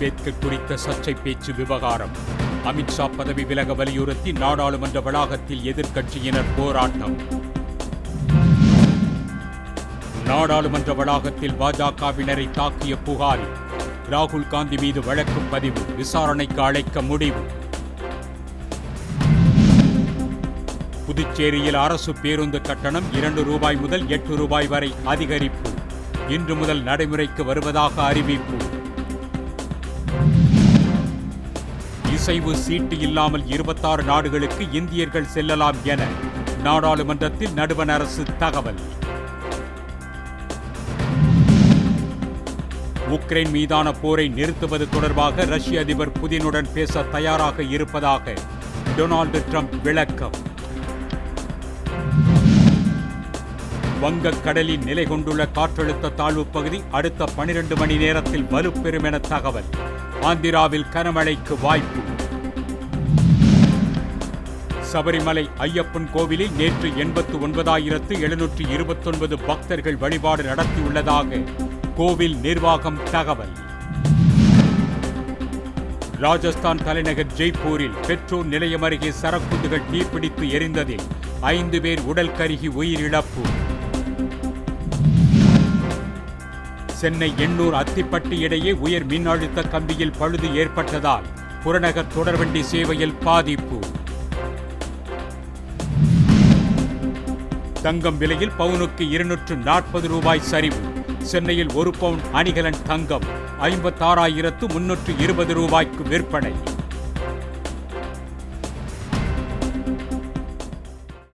அம்பேத்கர் குறித்த சர்ச்சை பேச்சு விவகாரம். அமித்ஷா பதவி விலக வலியுறுத்தி நாடாளுமன்ற வளாகத்தில் எதிர்க்கட்சியினர் போராட்டம். நாடாளுமன்ற வளாகத்தில் பாஜகவினரை தாக்கிய புகார். ராகுல் காந்தி மீது வழக்கு பதிவு விசாரணைக்கு அழைக்க முடிவு. புதுச்சேரியில் அரசு பேருந்து கட்டணம் இரண்டு ரூபாய் முதல் எட்டு ரூபாய் வரை அதிகரிப்பு. இன்று முதல் நடைமுறைக்கு வருவதாக அறிவிப்பு. இசைவு சீட்டு இல்லாமல் இருபத்தாறு நாடுகளுக்கு இந்தியர்கள் செல்லலாம் என நாடாளுமன்றத்தில் நடுவண் அரசு தகவல். உக்ரைன் மீதான போரை நிறுத்துவது தொடர்பாக ரஷ்ய அதிபர் புதினுடன் பேச தயாராக இருப்பதாக டொனால்டு ட்ரம்ப் விளக்கம். வங்கக் கடலில் நிலை கொண்டுள்ள காற்றழுத்த தாழ்வு பகுதி அடுத்த பனிரெண்டு மணி நேரத்தில் வலுப்பெறும் என தகவல். ஆந்திராவில் கனமழைக்கு வாய்ப்பு. சபரிமலை ஐயப்பன் கோவிலில் நேற்று எண்பத்து ஒன்பதாயிரத்து எழுநூற்று இருபத்தொன்பது பக்தர்கள் வழிபாடு நடத்தியுள்ளதாக கோவில் நிர்வாகம் தகவல். ராஜஸ்தான் தலைநகர் ஜெய்ப்பூரில் பெட்ரோல் நிலையம் அருகே சரக்குந்துகள் தீப்பிடித்து எரிந்ததில் ஐந்து பேர் உடல் கருகி உயிரிழப்பு. சென்னை எண்ணூர் அத்திப்பட்டு இடையே உயர் மின்னழுத்த கம்பியில் பழுது ஏற்பட்டதால் புறநகர் தொடர்வண்டி சேவையில் பாதிப்பு. தங்கம் விலையில் பவுனுக்கு இருநூற்று நாற்பது ரூபாய் சரிவு. சென்னையில் ஒரு பவுன் அணிகலன் தங்கம் ஐம்பத்தாறாயிரத்து முன்னூற்று இருபது ரூபாய்க்கு விற்பனை.